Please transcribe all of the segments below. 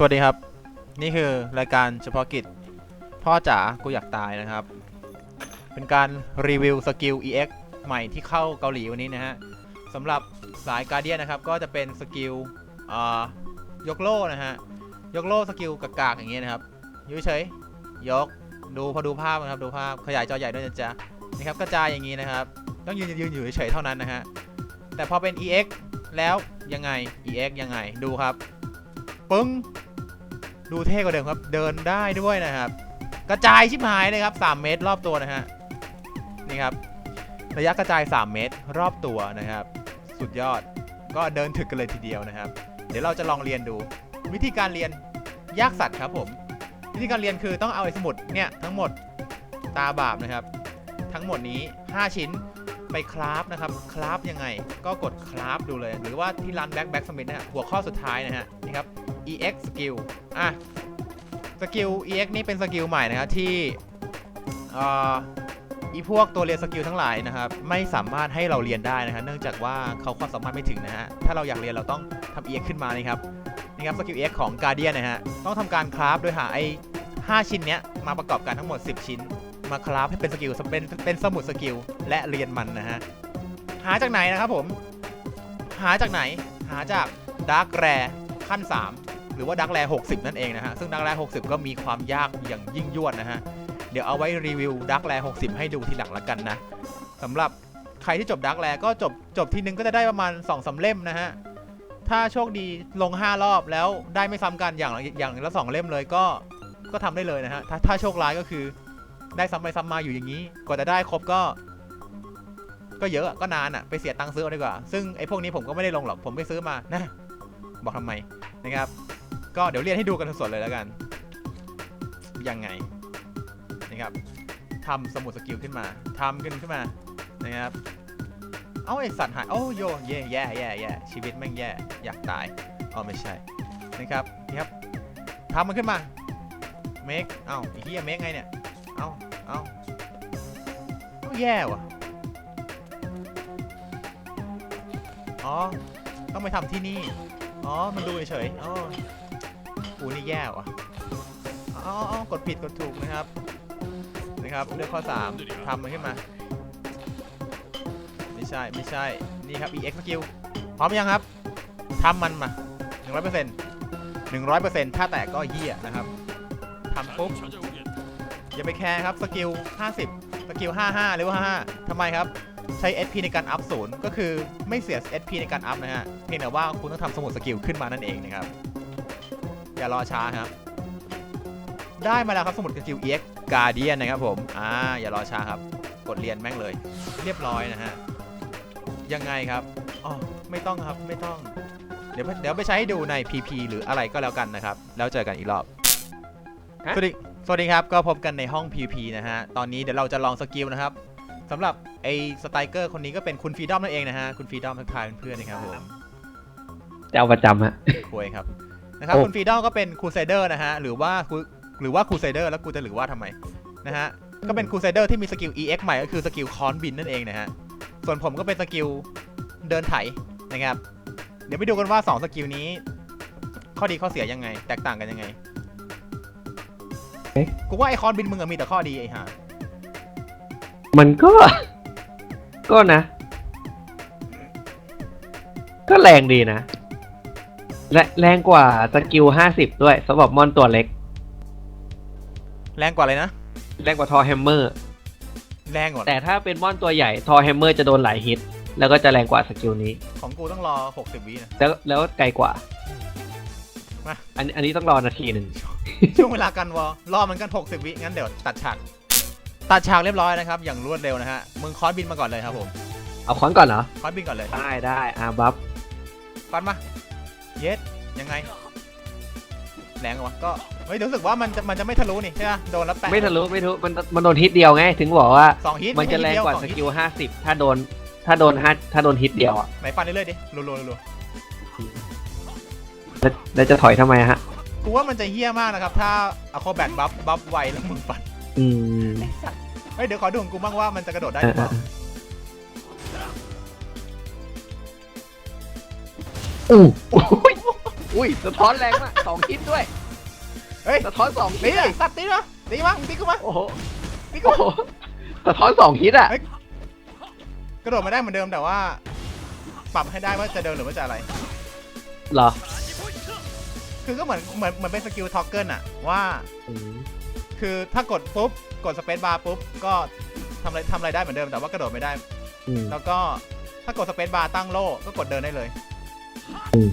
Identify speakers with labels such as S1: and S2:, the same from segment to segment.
S1: สวัสดีครับ นี่คือรายการเฉพาะกิจ พ่อจ๋ากูอยากตายนะครับ เป็นการรีวิวสกิล EX ใหม่ที่เข้าเกาหลีวันนี้นะฮะสำหรับสายการเดียนนะครับ ก็จะเป็นสกิลอ่ายกโล่นะฮะ ยกโล่สกิลกากๆอย่างเงี้ยนะครับยืเฉยยกดูพอดูภาพนะครับดูภาพขยายจอใหญ่ด้วยนะจ๊ะนะครับกระจายอย่างนี้นะครับ ต้องยืนยืนอยู่เฉยเท่านั้นนะฮะแต่พอเป็น EX แล้วยังไง EX ยังไงดูครับปึ้ง ดูเท่กว่าเดิมครับ เดินได้ด้วยนะครับ กระจายชิบหายเลยครับ 3 เมตรรอบตัวนะฮะ นี่ครับ ระยะกระจาย 3 เมตรรอบตัวนะครับ สุดยอด ก็เดินถึกกันเลยทีเดียวนะครับ เดี๋ยวเราจะลองเรียนดู วิธีการเรียนยากสัตว์ครับผม วิธีการเรียนคือต้องเอาไอ้สมุดเนี่ยทั้งหมดตาบาปนะครับ ทั้งหมดนี้ 5 ชิ้นไปคราฟนะครับ คราฟยังไง ก็กดคราฟดูเลย หรือว่าที่ร้านแบ็คแบ็กสมิธนะฮะหัวข้อสุดท้ายนะฮะ นี่ครับ EX skill อะสกิล EX นี่เป็นสกิลใหม่นะครับที่เอ่ออีพวกตัวเรียนสกิลทั้งหลายนะครับไม่สามารถให้เราเรียนได้นะฮะเนื่องจากว่าเขาความสามารถไม่ถึงนะฮะถ้าเราอยากเรียนเราต้องทำ EX ขึ้นมานี่ครับนี่ครับสกิล EX ของ Guardian นะฮะต้องทำการคราฟโดยหาไอ้5ชิ้นเนี้ยมาประกอบกันทั้งหมด 10 ชิ้น มาคราฟให้เป็นสกิลเป็นเป็นสมุดสกิลและเรียนมันนะฮะหาจากไหนนะครับผม หาจากไหนหาจาก Dark Rare ขั้น 3 หรือว่า Dark Rare 60 นั่นเองนะฮะ ซึ่ง Dark Rare 60 ก็มีความยากอย่างยิ่งยวดนะฮะ เดี๋ยวเอาไว้รีวิว Dark Rare 60 ให้ดูทีหลังละกันนะสำหรับใครที่จบ Dark Rare ก็จบจบทีนึงก็จะได้ประมาณ2อสาเล่มนะฮะ ถ้าโชคดีลง 5 รอบแล้วได้ไม่ซ้ำกันอย่างอย่างละสองเล่มเลยก็ก็ทำได้เลยนะฮะถ้าถ้าโชคร้ายก็คือได้ซ้ำไปซ้ำมาอยู่อย่างนี้กว่าจะได้ครบก็ก็เยอะก็นานอะไปเสียตังค์ซื้อเอาดีกว่า ซึ่งไอ้พวกนี้ผมก็ไม่ได้ลงหรอก ผมไปซื้อมานะ บอกทำไมนะครับ ก็เดี๋ยวเรียนให้ดูกันสดๆเลยแล้วกัน ยังไงนะครับทำสมุดสกิลขึ้นมาทำขึ้นขึ้นมานะครับเอ้าไอสัตว์หายโอ้โยแย่แย่แย่แย่ชีวิตแม่งแย่อยากตายอ๋อไม่ใช่นะครับนี่ครับทำมันขึ้นมาเมคเอ้าไอ้เหี้ยเมคไงเนี่ยเอ้าเอ้าแย่ว่ะอ๋อต้องไปทำที่นี่ อ๋อ มันดูเฉยอ๋อ อูนี่แย่ว่ะอ๋อกดผิดกดถูกนะครับ นะครับเลือกข้อ 3ทำมันขึ้นมา ไม่ใช่ไม่ใช่ นี่ครับ EX skill พร้อมยังครับทำมันมา100% 100%ถ้าแตกก็เหี้ยนะครับทำปุ๊บอย่าไปแคร์ครับสกิล 50 สกิล 55 หรือว่า 55ทำไมครับ ใช้ SP ในการอัพศูนย์ก็คือไม่เสีย SP ในการอัพนะฮะ เพียงแต่ว่าคุณต้องทำสมุดสกิลขึ้นมานั่นเองนะครับ อย่ารอช้าครับ ได้มาแล้วครับสมุดสกิล EX Guardian นะครับผม อ่า อย่ารอช้าครับ กดเรียนแม่งเลย เรียบร้อยนะฮะ ยังไงครับ อ๋อ ไม่ต้องครับ ไม่ต้อง เดี๋ยวเดี๋ยวไปใช้ให้ดูใน PP หรืออะไรก็แล้วกันนะครับ แล้วเจอกันอีกรอบ
S2: ฮะ
S1: สวัสดี สวัสดีครับ ก็พบกันในห้อง PP นะฮะ ตอนนี้เดี๋ยวเราจะลองสกิลนะครับสำหรับไอ้สไตรเกอร์คนนี้ก็เป็นคุณฟรีดอมนั่นเองนะฮะ คุณฟรีดอมทักทายเพื่อนๆนะครับผม
S2: จะเอาประจำฮะ
S1: คุยครับ นะครับ
S2: โอ้
S1: คุณฟรีดอมก็เป็นคูเซเดอร์นะฮะหรือว่าคูหรือว่าคูเซเดอร์แล้วกูจะหรือว่าทำไมนะฮะก็เป็นคูเซเดอร์ที่มีสกิล EX ใหม่ก็คือสกิลคอนบินนั่นเองนะฮะส่วนผมก็เป็นสกิลเดินไถนะครับเดี๋ยวไปดูกันว่า 2 สกิลนี้ ข้อดีข้อเสียยังไง แตกต่างกันยังไง
S2: เอ๊ะ
S1: กูว่าไอคอนบินมึงอะมีแต่ข้อดีไอ้ห่า
S2: มันก็ ก็นะ ก็แรงดีนะ และแรงกว่าสกิลห้าสิบด้วยสำหรับมอนตัวเล็ก
S1: แรงกว่าเลยนะ
S2: แรงกว่าทอแฮมเมอร์
S1: แรงกว่า
S2: แต่ถ้าเป็นมอนตัวใหญ่ทอแฮมเมอร์จะโดนหลายฮิต แล้วก็จะแรงกว่าสกิลนี้
S1: ของกูต้องรอ 60 วินะ
S2: แล้วแล้วไกลกว่า
S1: มา
S2: อันอันนี้ต้องรอนาทีหนึ่ง
S1: ช่วงเวลากันวอลรอมันกัน 60 วิงั้นเดี๋ยวตัดฉาก ตัดฉากเรียบร้อยนะครับ อย่างรวดเร็วนะฮะ มึงคอนบินมาก่อนเลยครับผม
S2: เอาค้อนก่อนเหรอ
S1: คอนบินก่อนเลย
S2: ได้ได้อาบัฟ
S1: ฟันมา เย็ดยังไงแรงเหรอวะก็เฮ้ยรู้สึกว่ามันจะมันจะไม่ทะลุนี่ใช่ไหมโดนแล้วแปะ
S2: ไม่ทะลุไม่ทะลุมันมันโดนฮิตเดียวไง ถึงบอกว่า
S1: สองฮิต
S2: มันจะแรงกว่า
S1: ไใช่
S2: ส
S1: ฮิต
S2: กิ
S1: เดีย
S2: ลห้าสิบถ้าโดน ถ้าโดนห้าถ้าโดนฮิตเดียวอะ
S1: ไหนฟันเรื่อยๆดิรัวๆรัว
S2: แล้วแล้วจะถอยทำไมอะฮะ
S1: ๆกูว่ามันจะเฮี้ยมากนะครับ ถ้าเอาคอแบทบัฟบัฟไวแล้วมึงฟัน
S2: อืม
S1: เฮ้ยเดี๋ยวขอดูของกูบ้างว่ามันจะกระโดดได้
S2: เอ
S1: หรืออเปล่า
S2: อู้โอ้ยโอุ้ยสะท้อนแรงมากสองฮิตด้วย
S1: เฮ้ย
S2: สะท้อนสอง
S1: ตี
S2: ฮิต
S1: ดิ
S2: อะ
S1: สัตว์ตีมาตีมามึงตีกูมา
S2: โอ้โห
S1: ตีกู
S2: โอ้
S1: มา
S2: โหสะท้อนสองฮิตอะ
S1: กระโดดไม่ได้เหมือนเดิมแต่ว่า ปรับให้ได้ว่าจะเดินหรือว่าจะอะไร
S2: เหรอ
S1: คือก็เหมือนเหมือนเหมือนเป็นสกิลท็อกเกิลอะว่า
S2: อืม
S1: คือถ้ากดปุ๊บกดสเปซบาร์ปุ๊บก็ทำอะไรทำอะไรได้เหมือนเดิมแต่ว่ากระโดดไม่ได้
S2: อืม
S1: แล้วก็ถ้ากดสเปซบาร์ตั้งโล่ก็กดเดินได้เลย
S2: อืม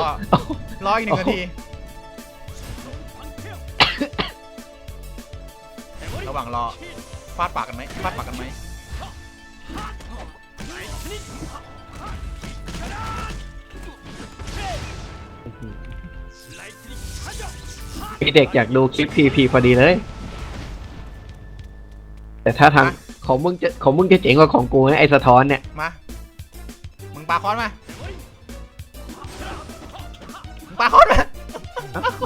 S1: ก็รออีกหนึ่งนาที ระหว่างรอฟาดปากกันไหมฟาดปากกันไหม
S2: มีเด็กอยากดูคลิปพีพีพอดีเลย แต่ถ้าทางของมึงจะของมึงจะเจ๋งกว่าของกูนะไอ้สะท้อนเนี่ย
S1: มา มึงปาค้อนมา มึงปาค้อนมา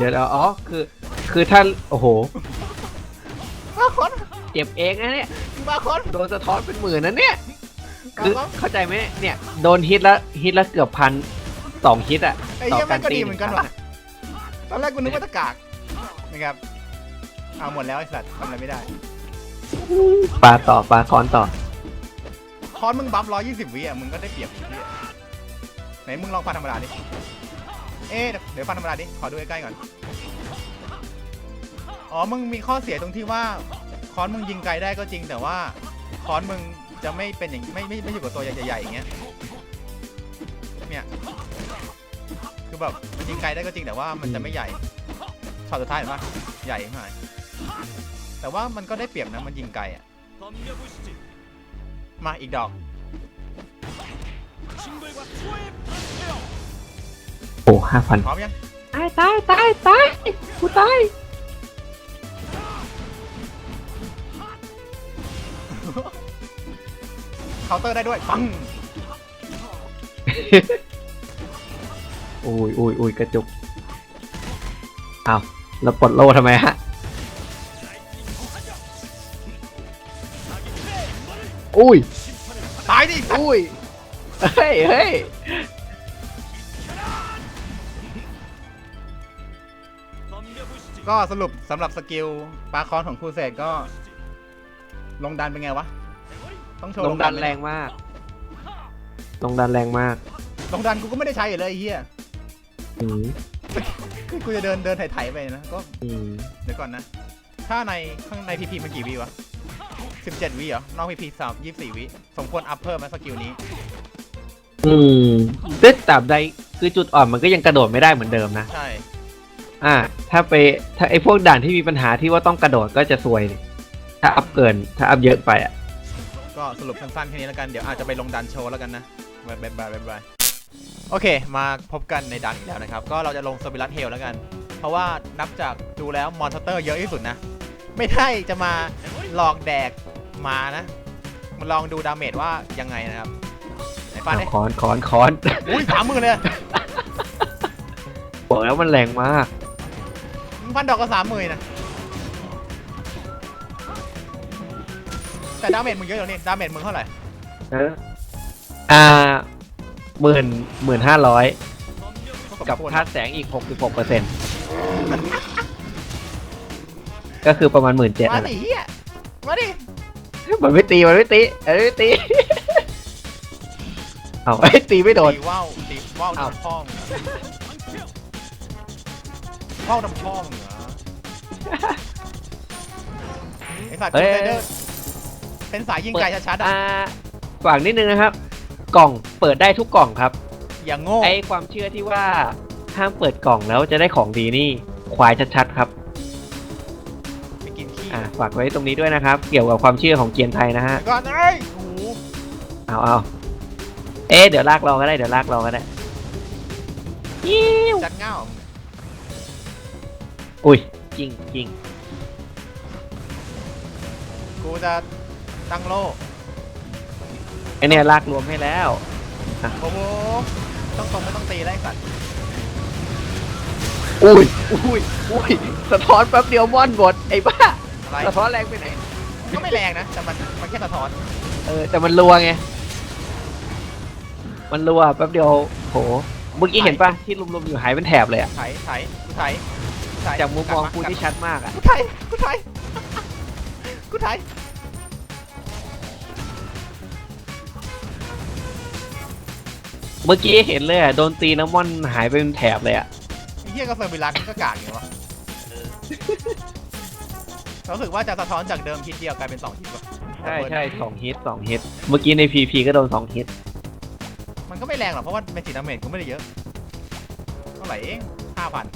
S2: เดี๋ยวเราอ๋อคือ คือถ้านโอ้โห
S1: ปลาค้อน
S2: เจ็บเองนะเนี่ย
S1: มึงปาค้อน
S2: โดนสะท้อนเป็นหมื่นนะเนี่ยคือ
S1: ค้อน
S2: เข้าใจไหมเนี่ยโดนฮิตแล้วฮิตแล้วเกือบพันสองฮิตอะ
S1: ไอ้เหี้ยแม่งก็ดีเหมือนกันว่ะตอนแรกกูนึกว่าจะกากนะครับเอาหมดแล้วไอ้สัตว์ทำอะไรไม่ได้
S2: ปลาต่อปลาคอนต่อ
S1: คอนมึงบัฟร้อยยี่สิบวิอะมึงก็ได้เปรียบอีกทียไหนมึงลองฟันธรรมดาดิ เอ๊ะเดี๋ยวฟันธรรมดาดิขอดูใกล้ๆก่อน อ๋อมึงมีข้อเสียตรงที่ว่าคอนมึงยิงไกลได้ก็จริง แต่ว่าคอนมึงจะไม่เป็นอย่างไม่ไม่ไม่อยู่กับตัวใหญ่ๆอย่างเงี้ยเนี่ยคือแบบมันยิงไกลได้ก็จริงแต่ว่ามันจะไม่ใหญ่ช็อตสุดท้ายเห็นปะใหญ่มากแต่ว่ามันก็ได้เปรียบนะมันยิงไกลอะมาอีกดอก
S2: โอ้ห้าพัน
S1: พร้อมยัง
S2: ตายตายตายตายกูตาย
S1: เคาน์เตอร์ได้ด้วยปัง
S2: อุ้ยอุ้ยอุ้ยกระจุกอ้าวแล้วปลดโล่ทำไมฮะ อุ้ย
S1: ตายดิ
S2: อุ้ย เฮ้ยเฮ้ย
S1: ก็สรุปสำหรับสกิลปลาคอนของครูเสกก็ ลงดันเป็นไงวะ ต้องโชว์
S2: ลงดัน
S1: ไหม
S2: แรงมาก ลงดันแรงมาก
S1: ลงดันกูก็ไม่ได้ใช้อยู่เลยไอ้เฮีย
S2: อืม
S1: คือกูจะเดินเดินไถ่ๆไปนะก็
S2: อืม
S1: เดี๋ยวก่อนนะ ถ้าในข้างในพีพีมันกี่วิวะ 17 วิเหรอ นอกพีพีสามยี่สี่วิ สมควรอัพเพิ่มไหมสกิลนี้
S2: อืมแต่ตราบใดคือจุดอ่อนมันก็ยังกระโดดไม่ได้เหมือนเดิมนะ
S1: ใช่
S2: อ่า ถ้าไปถ้าไอ้พวกด่านที่มีปัญหาที่ว่าต้องกระโดดก็จะซวยดิถ้าอัพเกิน ถ้าอัพเยอะไปอะ
S1: ก็สรุปสั้นๆแค่นี้แล้วกัน เดี๋ยวอาจจะไปลงดันโชว์แล้วกันนะบายบายบายบายบายโอเค มาพบกันในดันอีกแล้วนะครับ ก็เราจะลงสปิรัตเฮลแล้วกัน เพราะว่านับจากดูแล้วมอนสเตอร์เยอะที่สุดนะ ไม่ได้จะมาหลอกแดกมานะ มาลองดูดาเมจว่ายังไงนะครับ ไหนฟันเนี่ย
S2: คอนคอนคอน
S1: อุ้ยสามหมื่นเลย
S2: บอกแล้วมันแรงมาก
S1: มึงพันดอกก็สามหมื่นนะแต่ดาเมจมึงเยอะอยู่นี่ดาเมจมึงเท่าไหร่
S2: เอออ่าหมื่นหมื่นห้าร้อยกับ
S1: สมควร
S2: ค่าแสงอีกหกสิบหกเปอร์เซ็นต์ก็คือประมาณหมื่นเจ็ด
S1: มา
S2: นั่นแห
S1: ดิ
S2: ละ
S1: เฮียมาดิ
S2: มันไม่ตีมันไม่ตีมันไม่ตีเอาไอ้ยตีไม่โดน
S1: ตีว่าวตีว่าว
S2: อ้าว
S1: ทำพ่อมึง เหรอว่าวทำพ่อมึงเหรอไอสัตว์
S2: เอ้
S1: กู
S2: ย
S1: เลยเด้อเป็นสายยิงไกลชัดๆอะ
S2: อ่าฝากนิดนึงนะครับ กล่องเปิดได้ทุกกล่องครับ
S1: อย่างโง่
S2: ไอความเชื่อที่ว่าห้ามเปิดกล่องแล้วจะได้ของดีนี่ควายชัดๆครับ
S1: ไปกินขี้
S2: อ่าฝากไว้ตรงนี้ด้วยนะครับ เกี่ยวกับความเชื่อของเกียนไทยนะฮะ
S1: ก่อนเอ้ยโอ้โห
S2: เอาเอาเอ๊ะเดี๋ยวลากรอก็ได้เดี๋ยวลากรอก็ได้ยิ้ว
S1: จัดเง่ามึง
S2: อุ้ยจริงจริง
S1: กูจะตั้งโล่
S2: ไอเนี่ยลากรวมให้แล้ว
S1: โอ้โหต้องตรงไม่ต้องตีแล้วไอ้สัตว์
S2: อุ้ยอุ้ยอุ้ยสะท้อนแป๊บเดียวม่อนหมดไอ้บ้า
S1: อะไร
S2: สะท้อนแรงไปไหน
S1: ก็ไม่แรงนะ แต่มันมันแค่สะท้อน
S2: เออแต่มันรัวไงมันรัวแป๊บเดียวโหเมื่อกี้เห็นปะที่ลุมๆอยู่หายเป็นแถบเลยอะ
S1: ไถไถกูไถ ไถ
S2: จากมุมมอง
S1: ลับ
S2: กูที่ชัดมากอะ
S1: กูไถกูไถกูไถ
S2: เมื่อกี้เห็นเลยอะโดนตีน้ำมันหายไปเป็นแถบเลยอะ
S1: ไอ้เหี้ยก็เซอร์วิลัสนี่ก็กากอย่างวะรู้สึกว่าจะสะท้อนจากเดิมฮิตเดียวกลายเป็นสองฮิตว่ะ
S2: ใช่ใช่สองฮิตสองฮิตเมื่อกี้ในพีพีก็โดนสองฮิต
S1: มันก็ไม่แรงหรอกเพราะว่าเมจิดาเมจกูไม่ได้เยอะเท่าไหร่เองห้าพัน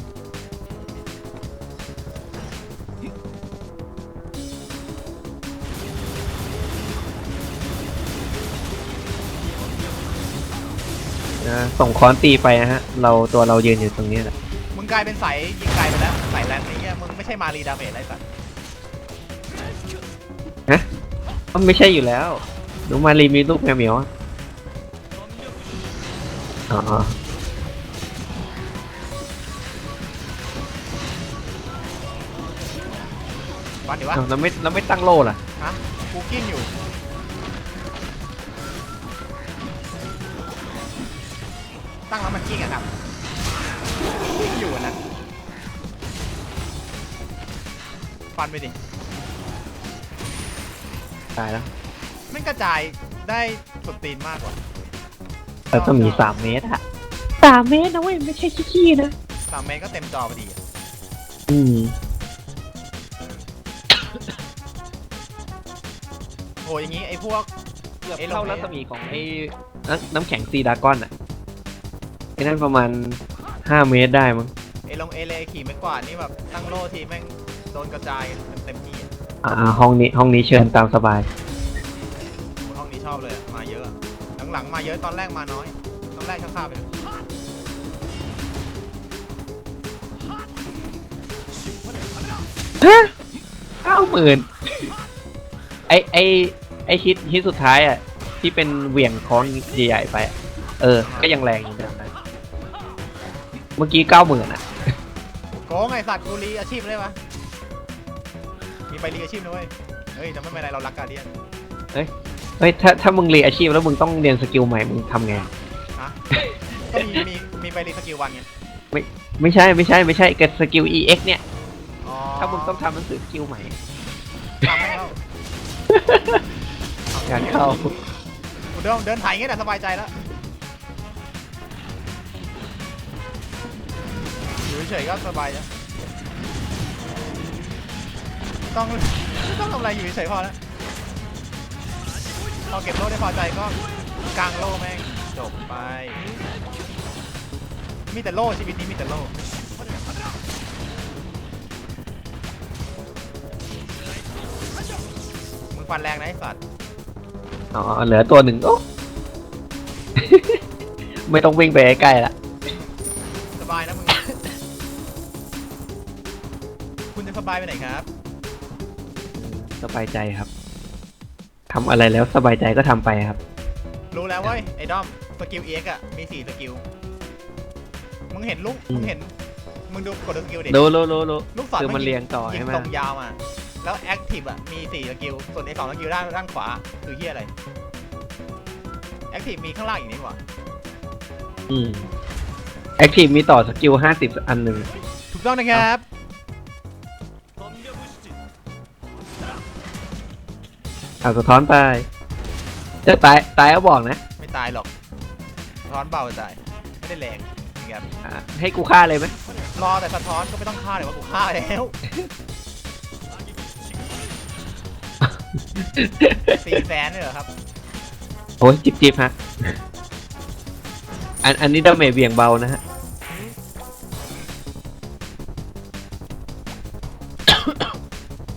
S2: นะส่งค้อนตีไปนะฮะ เราตัวเรายืนอยู่ตรงนี้แหละ
S1: มึงกลายเป็นสายยิงไกลไปแล้วสายแรงไอ้เหี้ยมึงไม่ใช่มารีดาเมจไรสัตว์
S2: ก็ไม่ใช่อยู่แล้วหนูมารีมีลูกแมวเหมียวอะอ๋อ
S1: วันเดี๋ยววะ
S2: เราไม่เราไม่ตั้งโล่ล่ะ
S1: ฮะกูกิ้งอยู่ ตั้งแล้วมันกิ้งอะครับกิ้งอยู่อะนะฟันไปดิ
S2: ตายแล้ว
S1: มันกระจายได้สุดตีนมากกว่า
S2: แต่ต้องมีสามเมตรอะสามเมตรนะเว้ยไม่ใช่ขี้ๆนะ
S1: สามเมตรก็เต็มจอพอดีอะ
S2: อืม
S1: โอ้ยอย่างงี้ไอ้พวก
S2: เกือบ
S1: เอ้ย
S2: เท่า
S1: ลงไหน
S2: รัศมีของไอ้น้ำน้ำแข็งซีดรากอนอะไอ้นั่นประมาณห้าเมตรได้มั้ง
S1: ไอ้ลงเอเลขี่ไม่กวาดนี่แบบตั้งโล่ทีแม่งโดนกระจายเต็มเต็มๆที่อะ
S2: อ่าห้องนี้ห้องนี้เชิญตามสบาย
S1: โอ้ยห้องนี้ชอบเลยอะมาเยอะอะหลังๆมาเยอะตอนแรกมาน้อย ตอนแรกข้าวๆไปเลย
S2: เก้าหมื่นไอไอไอฮิตฮิตสุดท้ายอะ ที่เป็นเหวี่ยงค้อนใหญ่ๆไปอะเออ ก็ยังแรงอยู่นะ เมื่อกี้เก้าหมื่นอะ
S1: โกงไอสัตว์กูรีอาชีพได้ปะมีใบรีอาชีพนะเว้ยเฮ้ยแต่ไม่เป็นไรเรารักการเดียน
S2: เฮ้ยถ้าถ้ามึงเรียนอาชีพแล้วมึงต้องเรียนสกิลใหม่มึงทำไง
S1: ฮะก็มีมีมีใบรีสกิลวันไง
S2: ไม่ใช่ไม่ใช่ไม่ใช่กับสกิล EX เนี่ย
S1: อ๋อ
S2: ถ้ามึงต้องทำหนังสือสกิลใหม่
S1: ทำให้แล้ว
S2: งานเข้า
S1: กูเดินเดินถ่ายอย่างเงี้ยแต่สบายใจแล้ว อยู่เฉยก็สบายแล้วต้องไม่ต้องทำอะไรอยู่เฉยพอแล้วพอเก็บโล่ได้พอใจก็กางโล่แม่งจบไป มีแต่โล่ชีวิตนี้มีแต่โล่มึงฟันแรงนะไอ้สัตว์
S2: อ๋อเหลือตัวหนึ่งโอ้ ไม่ต้องวิ่งไปใกล้ๆละ
S1: บายไปไหนครับ
S2: สบายใจครับทำอะไรแล้วสบายใจก็ทำไปครับ
S1: รู้แล้วเว้ยไอ้ด้อมสกิลเอ็กอะมีสี่สกิลมึงเห็นลูก
S2: อืม
S1: มึงเห็นมึงดูกดดูสกิลดิ
S2: รู้รู้รู้รู้
S1: ลูกศร
S2: คือมันเรียงต่อ
S1: ยิ
S2: ใช่
S1: ง
S2: ไหม
S1: ตรงยาวมาแล้วแอคทีฟอะมีสี่สกิลส่วนไอ้สองสกิลด้านด้านขวาคือเฮียอะไรแอคทีฟมีข้างล่างอย่างนี้หว่า
S2: อืมแอคทีฟมีต่อสกิลห้าสิบอันหนึ่ง
S1: ถูกต้องนะครับ
S2: เอาสะท้อนไปจะตายตายก็บอกนะ
S1: ไม่ตายหรอกสะท้อนเบาจะตายไม่ได้แรงนะครับ
S2: อะให้กูฆ่าเลยไหม
S1: รอแต่สะท้อนก็ไม่ต้องฆ่าเลยว่ากูฆ่าแล้วสี่แสนเลยเหรอครับ
S2: โอ้ยจิบจิบฮะอันอันนี้ดาเมจเบี่ยงเบานะฮะ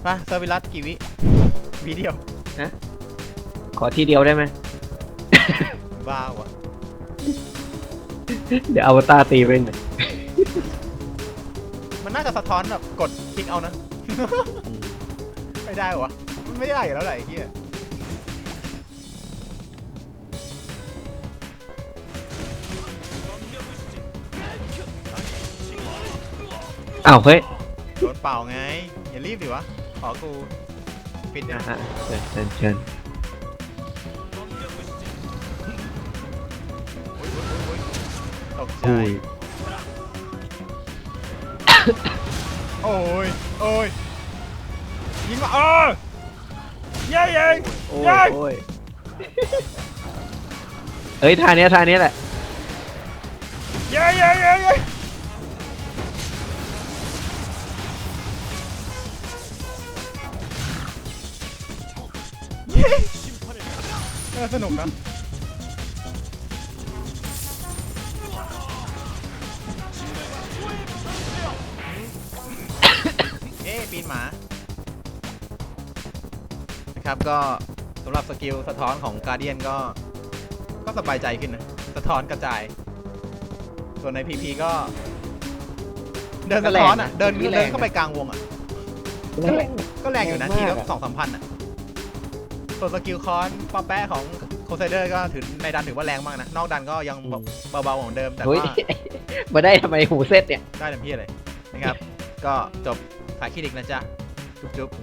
S1: มาเซอร์วิลัสกี่วิวิเดียว
S2: ขอทีเดียวได้ไหม
S1: บ้าวะ
S2: เดี๋ยวอวตารตีไปหน่อย
S1: มันน่าจะสะท้อนแบบกดคลิกเอานะ ไม่ได้วะมันไม่ได้อยู่แล้วแหละไอ้เหี้ย
S2: อ้าวเฮ้ย
S1: โดนเป่าไง อย่ารีบดิวะ ขอกู ปิด
S2: อะ
S1: นะ
S2: ฮะเชิญเชิญเชิญ
S1: ใช่โอ้ย โอ้ย ยิงมาเออเย้เย้
S2: โอ้
S1: เย้
S2: ยโอ้ยเอ้ยท่าเนี้ยท่าเนี้ยแหละ
S1: เย้เย้เย้เย้ เย้เออสนุกนะเอ๊ะปีนหมา นะครับก็สำหรับสกิลสะท้อนของการเดียนก็ก็สบายใจขึ้นนะ สะท้อนกระจาย ส่วนในพีพีก็ เดินสะท้อนอะ เดินเดินเข้าไปกลางวงอะ ก็แรงอยู่นะทีละสองสามพันอะ ส่วนสกิลคอนปอแปะของโคไซเดอร์ก็ถือในดันถือว่าแรงมากนะ นอกดันก็ยังเบาๆเหมือนเดิมแต่
S2: เฮ้ย
S1: ว่า
S2: มาได้ทำไมหูเซตเนี่ย
S1: ได้เต็มที่เลยนะครับ ก็จบขายคลินิกนะจ๊ะ จุ๊บๆ